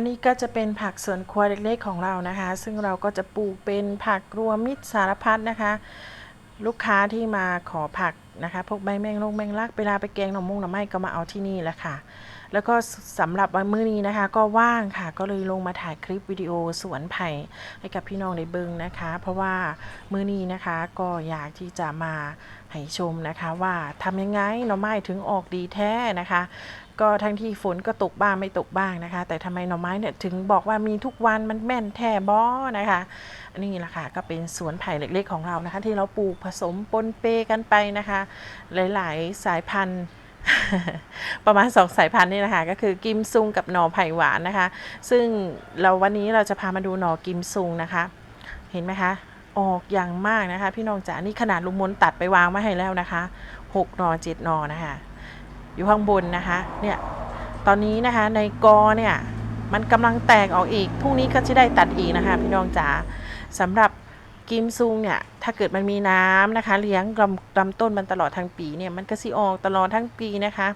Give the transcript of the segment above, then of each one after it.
นนี้ก็จะเป็นผักสวนครัวเล็กๆของเรานะคะ ซึ่งเราก็จะปลูกเป็นผักรวมมิตรสารพัดนะคะ ลูกค้าที่มาขอผักนะคะพวกใบแมงลงแมงลักเวลาไปแกงหน่อมุงหน่อไม้ก็มาเอาที่นี่แหละค่ะ แล้วก็สำหรับวันมื้อนี้นะคะ ก็ว่างค่ะก็เลยลงมาถ่ายคลิปวิดีโอสวนไผ่ให้กับพี่น้องได้เบิ่งนะคะ เพราะว่ามื้อนี้นะคะก็อยากที่จะมาให้ชมนะคะ ว่าทำยังไงหน่อไม้ถึงออกดีแท้นะคะ ก็ทั้งที่ฝนก็ตกบ้างไม่ตกบ้างนะคะ แต่ทำไมหน่อไม้เนี่ยถึงบอกว่ามีทุกวันมันแม่นแท้บอนะคะนนี้แหละค่ะก็เป็นสวนไผ่เล็กๆของเรานะคะ ที่เราปลูกผสมปนเปกันไปนะคะหลาย ๆ สายพันธุ์ ประมาณ 2 สายพันธุ์นี่นะคะก็คือกิมซุงกับหน่อไผ่หวานนะคะ ซึ่งเราวันนี้เราจะพามาดูหน่อกิมซุงนะคะ เห็นไหมคะ ออกอย่างมากนะคะ พี่น้องจ๋านี่ขนาดลุงมนตัดไปวางไว้ให้แล้วนะคะ6หน่อ7หน่อนะคะ อยู่ข้างบนนะคะเนี่ยตอนนี้นะคะในกอเนี่ยมันกำลังแตกออกอีกพรุ่งนี้ก็จะได้ตัดอีกนะคะ พี่น้องจ๋าสำหรับ กิมซุงเนี่ย ถ้าเกิดมันมีน้ำนะคะ เลี้ยงลำลำต้นมันตลอดทั้งปีเนี่ย มันก็สิออกตลอดทั้งปีนะคะ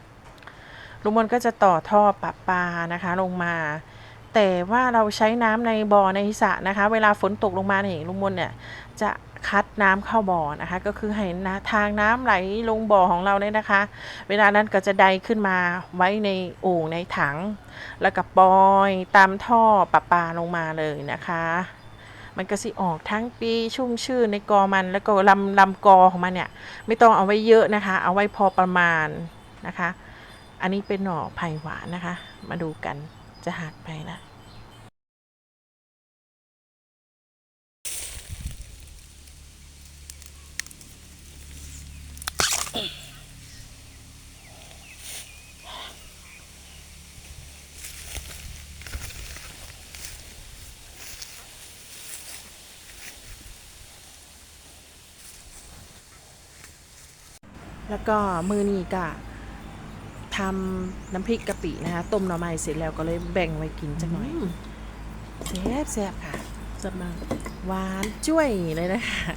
ลุงมนก็จะต่อท่อปรับปลานะคะ ลงมา แต่ว่าเราใช้น้ำในบ่อในสระนะคะ เวลาฝนตกลงมาเนี่ยลุงมนเนี่ยจะคัดน้ำเข้าบ่อนะคะ ก็คือให้นะทางน้ำไหลลงบ่อของเราเนี่ยนะคะ เวลานั้นก็จะไดขึ้นมาไว้ในโอ่งในถัง แล้วก็ปล่อยตามท่อประปาลงมาเลยนะคะ มันก็สิออกทั้งปีชุ่มชื่นในกอมันแล้วก็ลำลำกอของมันเนี่ยไม่ต้องเอาไว้เยอะนะคะ เอาไว้พอประมาณนะคะ อันนี้เป็นหน่อไผ่หวานนะคะ มาดูกันจะหักไปละ แล้วก็มือนี้ก็ทำน้ำพริกกะปินะคะต้มหน่อไม้เสร็จแล้วก็เลยแบ่งไว้กินจักหน่อยแซ่บแซ่บค่ะจะมาหวานจ้วยเลยนะคะ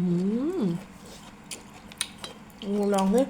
อืมลองดิ